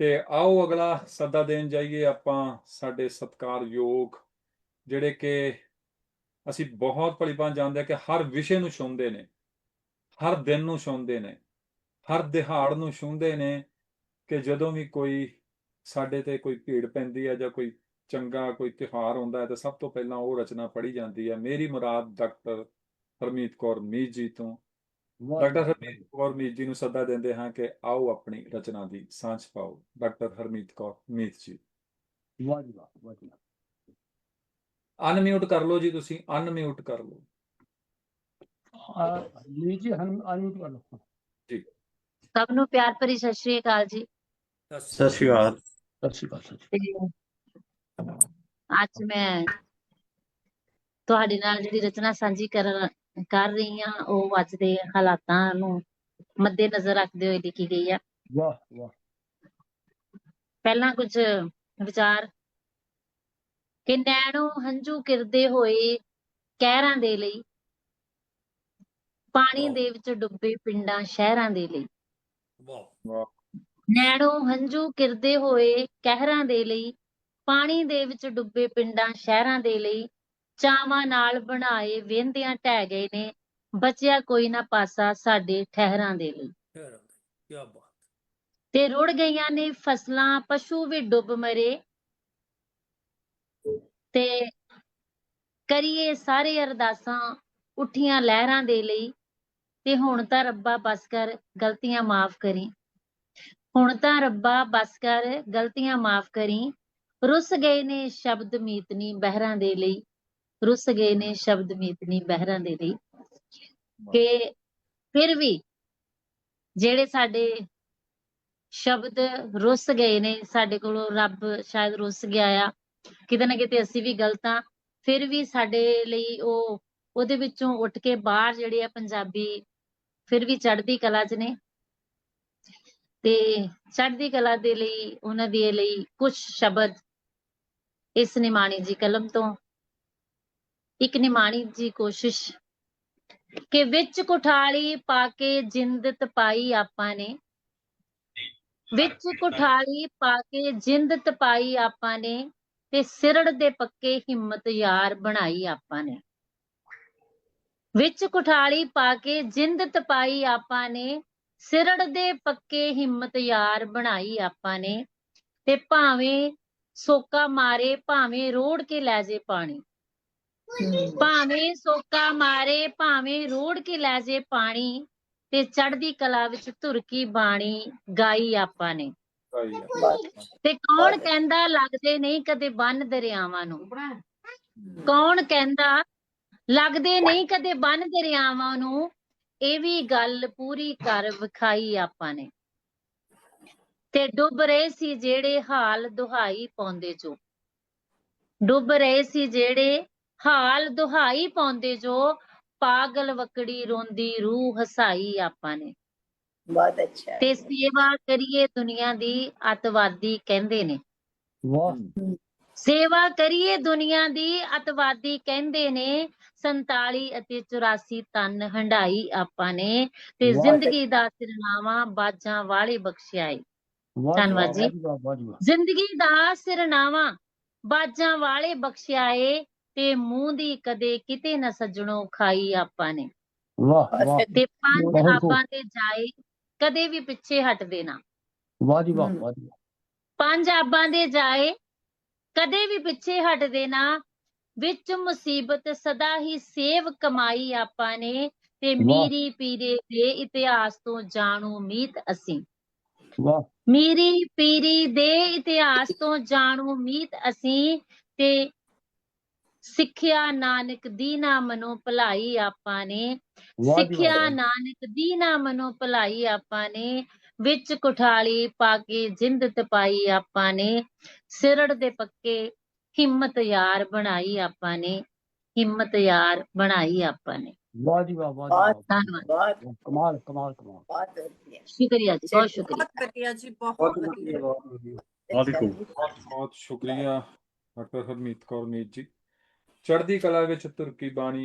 ਤੇ ਆਓ ਅਗਲਾ ਸੱਦਾ ਦੇਣ ਜਾਈਏ ਆਪਾਂ ਸਾਡੇ ਸਤਿਕਾਰਯੋਗ ਜਿਹੜੇ ਕਿ ਅਸੀਂ ਬਹੁਤ ਭਲੀਭਾਂਤ ਜਾਣਦੇ ਹਾਂ ਕਿ ਹਰ ਵਿਸ਼ੇ ਨੂੰ ਛੂੰਹਦੇ ਨੇ, ਹਰ ਦਿਨ ਨੂੰ ਛੂੰਹਦੇ ਨੇ, ਹਰ ਦਿਹਾੜ ਨੂੰ ਛੂੰਹਦੇ ਨੇ ਕਿ ਜਦੋਂ ਵੀ ਕੋਈ ਸਾਡੇ ਤੇ ਕੋਈ ਭੀੜ ਪੈਂਦੀ ਹੈ ਜਾਂ ਕੋਈ ਚੰਗਾ ਕੋਈ ਤਿਉਹਾਰ ਹੁੰਦਾ ਹੈ ਤਾਂ ਸਭ ਤੋਂ ਪਹਿਲਾਂ ਉਹ ਰਚਨਾ ਪੜ੍ਹੀ ਜਾਂਦੀ ਹੈ, ਮੇਰੀ ਮੁਰਾਦ ਡਾਕਟਰ ਹਰਮੀਤ ਕੌਰ ਮੀਤ ਜੀ ਤੋਂ ਡਾਕਟਰ ਹਰਮੀਤ ਕੌਰ ਮੀਤ ਜੀ ਨੂੰ ਸੱਦਾ ਦਿੰਦੇ ਹਾਂ ਕਿ ਆਓ ਆਪਣੀ ਰਚਨਾ ਦੀ ਸਾਂਝ ਪਾਓ। ਡਾਕਟਰ ਹਰਮੀਤ ਕੌਰ ਮੀਤ ਜੀ। ਵਾਹ ਜੀ ਵਾਹ ਵਾਹ ਜੀ ਵਾਹ। ਅਨਮਿਊਟ ਕਰ ਲਓ ਜੀ ਤੁਸੀਂ ਅਨਮਿਊਟ ਕਰ ਲਓ। ਅਨਮਿਊਟ ਕਰ ਸਭ ਨੂੰ ਪਿਆਰ ਭਰੀ ਸਤਿ ਸ਼੍ਰੀ ਅਕਾਲ ਜੀ। ਸਤਿ ਸ਼੍ਰੀ ਅਕਾਲ। ਸਤਿ ਸ਼੍ਰੀ ਅਕਾਲ ਅੱਜ ਮੈਂ ਤੁਹਾਡੇ ਨਾਲ ਜਿਹੜੀ ਰਚਨਾ ਸਾਂਝੀ ਕਰਨ ਕਰ ਰਹੀ ਹਾਂ ਉਹ ਅੱਜ ਦੇ ਹਾਲਾਤਾਂ ਨੂੰ ਮੱਦੇ ਨਜ਼ਰ ਰੱਖਦੇ ਹੋਏ ਲਿਖੀ ਗਈ ਆ। ਅਕਾਲ। ਵਾਹ ਵਾਹ। ਪਹਿਲਾਂ ਕੁਝ ਵਿਚਾਰ ਕਿ ਨੈਣੋਂ ਹੰਝੂ ਕਿਰਦੇ ਹੋਏ ਕਹਿਰਾਂ ਦੇ ਲਈ ਪਾਣੀ ਦੇ ਵਿੱਚ ਡੁੱਬੇ ਪਿੰਡਾਂ ਸ਼ਹਿਰਾਂ ਦੇ ਲਈ। ਵਾਹ। ਨੈਣੋਂ ਹੰਝੂ ਕਿਰਦੇ ਹੋਏ ਕਹਿਰਾਂ ਦੇ ਲਈ ਪਾਣੀ ਦੇ ਵਿੱਚ ਡੁੱਬੇ ਪਿੰਡਾਂ ਸ਼ਹਿਰਾਂ ਦੇ ਲਈ ਚਾਵਾਂ ਨਾਲ ਬਣਾਏ ਵਹਿੰਦਿਆਂ ਢਹਿ ਗਏ ਨੇ ਬਚਿਆ ਕੋਈ ਨਾ ਪਾਸਾ ਸਾਡੇ ਠਹਿਰਾਂ ਦੇ ਲਈ। ਕੀ ਬਾਤ। ਤੇ ਰੁੜ ਗਈਆਂ ਨੇ ਫਸਲਾਂ ਪਸ਼ੂ ਵੀ ਡੁੱਬ ਮਰੇ। ਤੇ ਕਰੀਏ ਸਾਰੇ ਅਰਦਾਸਾਂ ਉੱਠੀਆਂ ਲਹਿਰਾਂ ਦੇ ਲਈ ਤੇ ਹੁਣ ਤਾਂ ਰੱਬਾ ਬਸ ਕਰ ਗਲਤੀਆਂ ਮਾਫ ਕਰੀ। ਹੁਣ ਤਾਂ ਰੱਬਾ ਬਸ ਕਰ ਗਲਤੀਆਂ ਮਾਫ ਕਰੀ। ਰੁੱਸ ਗਏ ਨੇ ਸ਼ਬਦ ਮੀਤਨੀ ਬਹਿਰਾਂ ਦੇ ਲਈ। ਰੁੱਸ ਗਏ ਨੇ ਸ਼ਬਦ ਮੀਤਨੀ ਬਹਿਰਾਂ ਦੇ ਲਈ ਕਿ ਫਿਰ ਵੀ ਜਿਹੜੇ ਸਾਡੇ ਸ਼ਬਦ ਰੁੱਸ ਗਏ ਨੇ ਸਾਡੇ ਕੋਲੋਂ ਰੱਬ ਸ਼ਾਇਦ ਰੁੱਸ ਗਿਆ ਆ ਕਿਤੇ ਨਾ ਕਿਤੇ ਅਸੀਂ ਵੀ ਗਲਤ ਆ ਫਿਰ ਵੀ ਸਾਡੇ ਲਈ ਉਹ ਉਹਦੇ ਵਿੱਚੋਂ ਉੱਠ ਕੇ ਬਾਹਰ ਜਿਹੜੇ ਆ ਪੰਜਾਬੀ ਫਿਰ ਵੀ ਚੜ੍ਹਦੀ ਕਲਾ 'ਚ ਨੇ ਤੇ ਚੜ੍ਹਦੀ ਕਲਾ ਦੇ ਲਈ ਉਹਨਾਂ ਦੇ ਲਈ ਕੁਝ ਸ਼ਬਦ ਇਸ ਨਿਮਾਣੀ ਜੀ ਕਲਮ ਤੋਂ ਇੱਕ ਨਿਮਾਣੀ ਜੀ ਕੋਸ਼ਿਸ਼ ਕਿ ਵਿੱਚ ਕੁਠਾਲੀ ਪਾ ਕੇ ਜਿੰਦ ਤਪਾਈ ਆਪਾਂ ਨੇ। ਵਿੱਚ ਕੁਠਾਲੀ ਪਾ ਕੇ ਜਿੰਦ ਤਪਾਈ ਆਪਾਂ ਨੇ ਤੇ ਸਿਰੜ ਦੇ ਪੱਕੇ ਹਿੰਮਤ ਯਾਰ ਬਣਾਈ ਆਪਾਂ ਨੇ। ਵਿੱਚ ਕੁਠਾਲੀ ਪਾ ਕੇ ਜਿੰਦ ਤਪਾਈ ਆਪਾਂ ਨੇ, ਸਿਰੜ ਦੇ ਪੱਕੇ ਹਿੰਮਤ ਯਾਰ ਬਣਾਈ ਆਪਾਂ ਨੇ ਤੇ ਭਾਵੇਂ ਸੋਕਾ ਮਾਰੇ, ਭਾਵੇਂ ਰੋੜ ਕੇ ਲੈ ਜੇ ਪਾਣੀ। ਭਾਵੇਂ ਸੋਕਾ ਮਾਰੇ ਭਾਵੇਂ ਰੋੜ ਕੇ ਲੈ ਜੇ ਪਾਣੀ ਤੇ ਚੜ੍ਹਦੀ ਕਲਾ ਵਿੱਚ ਧੁਰਕੀ ਬਾਣੀ ਗਾਈ ਆਪਾਂ ਨੇ। ਤੇ ਕੌਣ ਕਹਿੰਦਾ ਲੱਗਦੇ ਨਹੀਂ ਕਦੇ ਬੰਨ ਦਰਿਆਵਾਂ ਨੂੰ? ਕੌਣ ਕਹਿੰਦਾ ਲੱਗਦੇ ਨਹੀਂ ਕਦੇ ਬੰਨ ਦਰਿਆਵਾਂ ਨੂੰ? ਇਹ ਵੀ ਗੱਲ ਪੂਰੀ ਕਰ ਵਿਖਾਈ ਆਪਾਂ ਨੇ। ਤੇ ਡੁੱਬ ਰਹੇ ਸੀ ਜਿਹੜੇ ਹਾਲ ਦੁਹਾਈ ਪਾਉਂਦੇ ਜੋ ਡੁੱਬ ਰਹੇ ਸੀ ਜਿਹੜੇ ਹਾਲ ਦੁਹਾਈ ਪਾਉਂਦੇ ਜੋ ਪਾਗਲ ਵਕੜੀ ਰੋਂਦੀ ਰੂਹ ਹਸਾਈ ਆਪਾਂ ਨੇ। ਬਹੁਤ ਅੱਛਾ। ਤੇ ਸੇਵਾ ਕਰੀਏ ਦੁਨੀਆ ਦੀ ਅਤਵਾਦੀ ਕਹਿੰਦੇ ਨੇ। ਵਾਹ। ਸੇਵਾ ਕਰੀਏ ਦੁਨੀਆ ਦੀ ਅਤਵਾਦੀ ਕਹਿੰਦੇ ਨੇ। 47 ਅਤੇ 84 ਤਨ ਹੰਡਾਈ ਆਪਾਂ ਨੇ। ਤੇ। ਜ਼ਿੰਦਗੀ ਦਾ ਸਿਰਨਾਵਾ ਬਾਜਾਂ ਵਾਲੇ ਬਖਸ਼ਿਆ ਏ ਵਾਹ ਧੰਨਵਾਦ ਜੀ। ਜ਼ਿੰਦਗੀ ਦਾ ਸਿਰਨਾਵਾ ਬਾਜਾਂ ਵਾਲੇ ਬਖਸ਼ਿਆ ਏ ਤੇ ਮੂੰਹ ਦੀ ਕਦੇ ਕਿਤੇ ਨਾ ਸੱਜਣੋ ਖਾਈ ਆਪਾਂ ਨੇ ਵਾਹ ਵਾਹ ਤੇ ਪੰਜ ਬਹੁਤ ਖੂਬ। ਆਪਾਂ ਦੇ ਜਾਏ ਕਦੇ ਵੀ ਪਿੱਛੇ ਹਟਦੇ ਨਾ ਵਾਹ ਜੀ ਵਾਹ। ਵਾਹ ਜੀ ਵਾਹ। ਪੰਜ ਆਬਾਂ ਦੇ ਜਾਏ ਕਦੇ ਵੀ ਪਿੱਛੇ ਹਟਦੇ ਨਾ ਵਿੱਚ ਮੁਸੀਬਤ ਸਦਾ ਹੀ ਸੇਵ ਕਮਾਈ ਆਪਾਂ ਨੇ ਤੇ ਵਾਹ। ਮੀਰੀ ਪੀਰੇ ਦੇ ਇਤਿਹਾਸ ਤੋਂ ਜਾਣੂ ਮੀਤ ਅਸੀਂ ਵਾਹ ਮੀਰੀ ਪੀਰੀ ਦੇ ਇਤਿਹਾਸ ਤੋਂ ਜਾਣੂ ਮੀਤ ਅਸੀਂ ਤੇ ਸਿੱਖਿਆ ਨਾਨਕ ਦੀਨਾ ਮਨੋ ਭਲਾਈ ਆਪਾਂ ਨੇ। ਸਿੱਖਿਆ ਨਾਨਕ ਦੀਨਾ ਮਨੋ ਭਲਾਈ ਆਪਾਂ ਨੇ। ਵਿੱਚ ਕੁਠਾਲੀ ਪਾ ਕੇ ਜਿੰਦ ਤਪਾਈ ਆਪਾਂ ਨੇ। ਸਿਰੜ ਦੇ ਪੱਕੇ ਹਿੰਮਤ ਯਾਰ ਬਣਾਈ ਆਪਾਂ ਨੇ। ਹਿੰਮਤ ਯਾਰ ਬਣਾਈ ਆਪਾਂ ਨੇ। ਵਾਹ ਜੀ ਵਾਹ ਵਾਹ। ਧੰਨਵਾਦ। ਬਹੁਤ ਕਮਾਲ ਕਮਾਲ ਕਮਾਲ। ਬਹੁਤ ਵਧੀਆ ਸ਼ੁਕਰੀਆ ਜੀ ਬਹੁਤ ਸ਼ੁਕਰੀਆ। ਬਹੁਤ ਵਧੀਆ ਜੀ ਵਧੀਆ। ਬਹੁਤ ਬਹੁਤ ਸ਼ੁਕਰੀਆ ਡਾਕਟਰ ਹਰਮੀਤ ਕੌਰ ਮੀਤ ਜੀ। ਚੜ੍ਹਦੀ ਕਲਾ ਵਿੱਚ ਤੁਰਕੀ ਬਾਣੀ